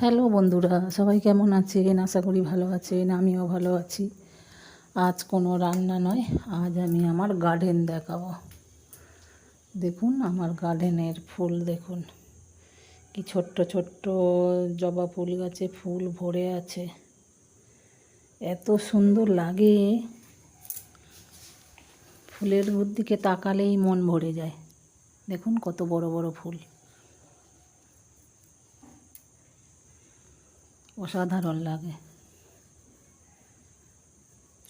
Hello বন্ধুরা, সবাই কেমন আছেন? আশা করি ভালো আছেন, আমিও ভালো আছি। আজ কোনো রান্না নয়, আজ আমি আমার গার্ডেন দেখাবো। দেখুন আমার গার্ডেনের ফুল, দেখুন। কি ছোট্ট ছোট্ট জবা ফুল গাছে ফুল ভরে আছে। এত সুন্দর লাগে। ফুলের দিকে তাকালেই মন ভরে যায়। দেখুন কত বড় বড় ফুল। অসাধারণ লাগে।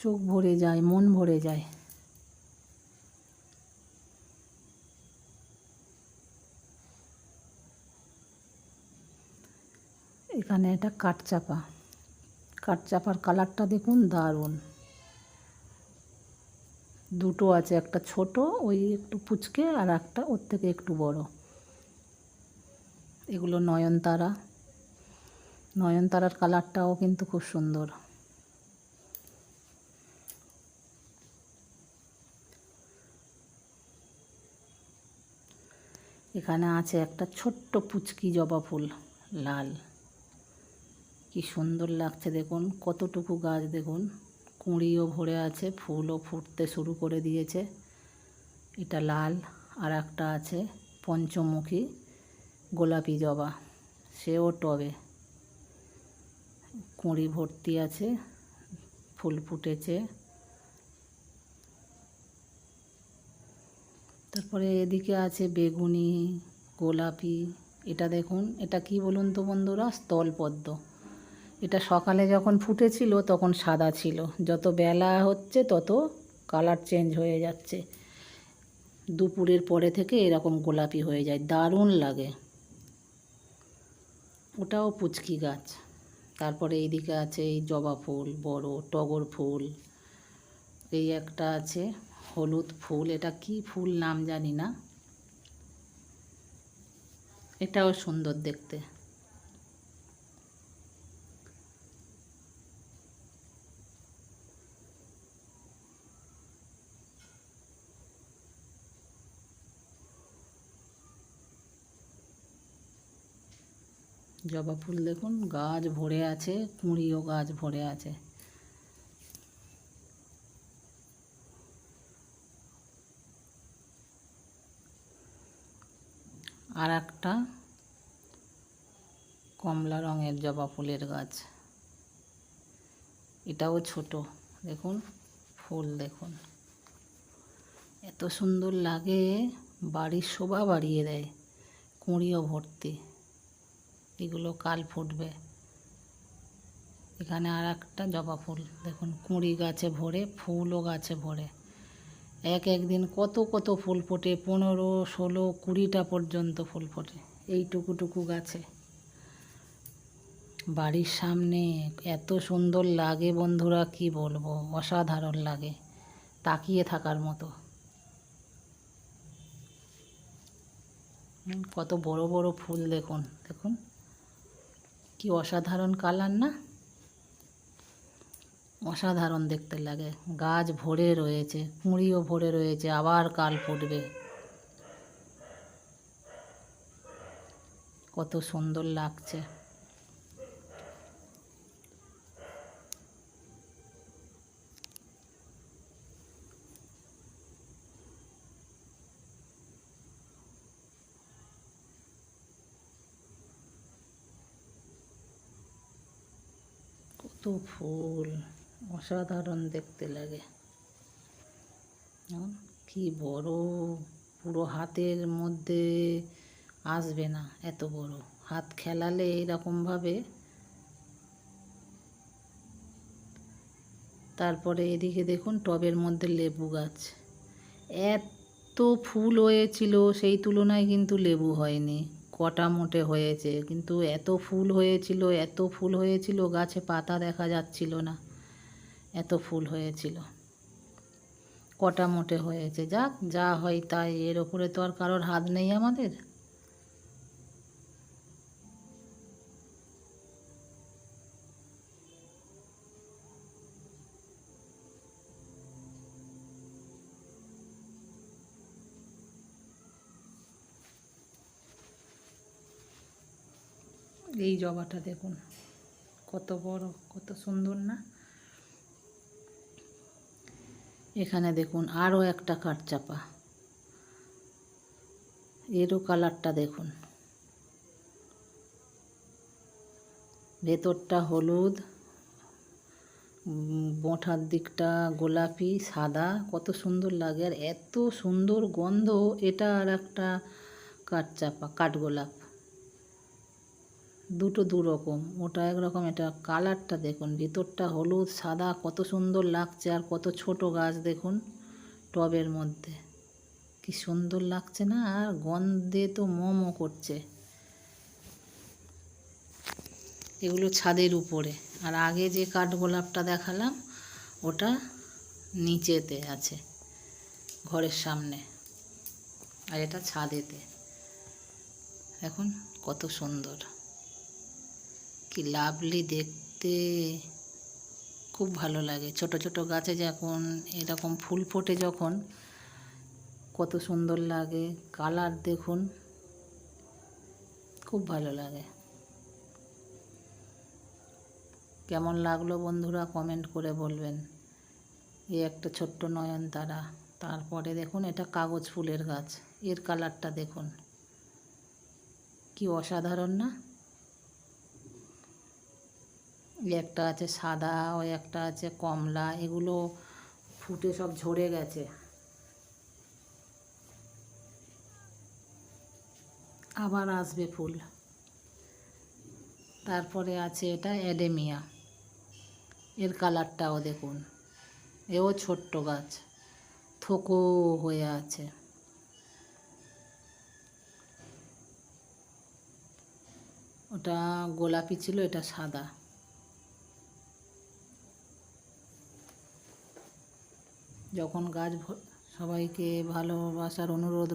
চোখ ভরে যায়, মন ভরে যায়। এখানে এটা কাঠচাপা কাঠচাপার কালারটা দেখুন দারুণ। দুটো আছে, একটা ছোট, ওই একটু পুচকে, আর একটা ওর থেকে একটু বড়। এগুলো নয়নতারা। নয়নতারার কালারটাও কিন্তু খুব সুন্দর। এখানে আছে একটা ছোট্ট পুচকি জবা ফুল, লাল। কি সুন্দর লাগছে দেখুন, কতটুকু গাছ দেখুন। কুঁড়িও ভরে আছে, ফুলও ফুটতে শুরু করে দিয়েছে। এটা লাল, আর একটা আছে পঞ্চমুখী গোলাপি জবা, সেও টবে। কুঁড়ি ভর্তি আছে, ফুল ফুটেছে। তারপরে এদিকে আছে বেগুনি, গোলাপি, এটা দেখুন, এটা কি বলুন তো বন্ধুরা? স্থলপদ্ম। এটা সকালে যখন ফুটেছিল তখন সাদা ছিল। যত বেলা হচ্ছে তত কালার চেঞ্জ হয়ে যাচ্ছে। দুপুরের পরে থেকে এরকম গোলাপি হয়ে যায়, দারুণ লাগে। ওটাও পুচকি গাছ। তারপরে এইদিকে আছে এই জবা ফুল, বড় টগর ফুল, এই একটা আছে হলুদ ফুল, এটা কি ফুল নাম জানি না। এটাও সুন্দর দেখতে। জবা ফুল দেখুন, গাছ ভরে আছে, কুঁড়িও গাছ ভরে আছে। আর একটা কমলা রঙের জবা ফুলের গাছ। এটাও ছোট, দেখুন, ফুল দেখুন। এত সুন্দর লাগে, বাড়ির শোভা বাড়িয়ে দেয়, কুঁড়িও ভর্তি। এগুলো কাল ফুটবে। এখানে আর একটা জবা ফুল, দেখুন, কুঁড়ি গাছে ভরে, ফুলও গাছে ভরে। এক একদিন কত কত ফুল ফোটে, পনেরো, ষোলো, কুড়িটা পর্যন্ত ফুল ফোটে এই টুকু গাছে। বাড়ির সামনে এত সুন্দর লাগে বন্ধুরা, কি বলব, অসাধারণ লাগে, তাকিয়ে থাকার মতো। কত বড় বড় ফুল, দেখুন দেখুন। কি অসাধারণ কালার না? অসাধারণ দেখতে লাগে। গাছ ভরে রয়েছে, কুঁড়িও ভরে রয়েছে, আবার কাল ফুটবে। কত সুন্দর লাগছে। কত ফুল অসাধারণ দেখতে লাগে। কি বড়, পুরো হাতের মধ্যে আসবে না এত বড়। হাত খেলালে এইরকমভাবে তারপরে এদিকে দেখুন টবের মধ্যে লেবু গাছ। এত ফুল হয়েছিল, সেই তুলনায় কিন্তু লেবু হয়নি। কটা মোটে হয়েছে। কিন্তু এত ফুল হয়েছিল, এত ফুল হয়েছিল, গাছে পাতা দেখা যাচ্ছিল না। এত ফুল হয়েছিল। কটা মোটে হয়েছে? যাক, যা হয় তাই। এর ওপরে তো আর কারোর হাত নেই আমাদের। এই জবাটা দেখুন। কত বড়, কত সুন্দর না? এখানে দেখুন আরও একটা কাঠচাপা। এরও কালারটা দেখুন। ভেতরটা হলুদ বোঁটার দিকটা গোলাপি, সাদা। কত সুন্দর লাগে আর এত সুন্দর গন্ধ, এটা আর একটা কাঠচাপা, কাঠগোলাপ। দুটো দু রকম ওটা একরকম, এটা কালারটা দেখুন, ভিতরটা হলুদ, সাদা, কত সুন্দর লাগছে আর কত ছোট গাছ দেখুন টবের মধ্যে। কি সুন্দর লাগছে না? আর গন্ধে তো মোমো করছে। এগুলো ছাদের উপরে। আর আগে যে কাঠগোলাপটা দেখালাম, ওটা নিচেতে আছে, ঘরের সামনে। আর এটা ছাদেতে। এখন কত সুন্দর। কি লাভলি দেখতে। খুব ভালো লাগে। ছোট ছোট গাছে যখন এরকম ফুল ফোটে যখন, কত সুন্দর লাগে। কালার দেখুন, খুব ভালো লাগে। কেমন লাগল বন্ধুরা কমেন্ট করে বলবেন। এই একটা ছোট্ট নয়নতারা। তারপরে দেখুন, এটা কাগজ ফুলের গাছ। এর কালারটা দেখুন। কি অসাধারণ না? একটা আছে সাদা, ওই একটা আছে কমলা, এগুলো ফুটে সব ঝরে গেছে। আবার আসবে ফুল। তারপরে আছে এটা অ্যাডেমিয়া। এর কালারটাও দেখুন। এও ছোট্ট গাছ। থোকো হয়ে আছে। ওটা গোলাপি ছিল, এটা সাদা। যখন গাছ সবাইকে ভালোবাসার অনুরোধ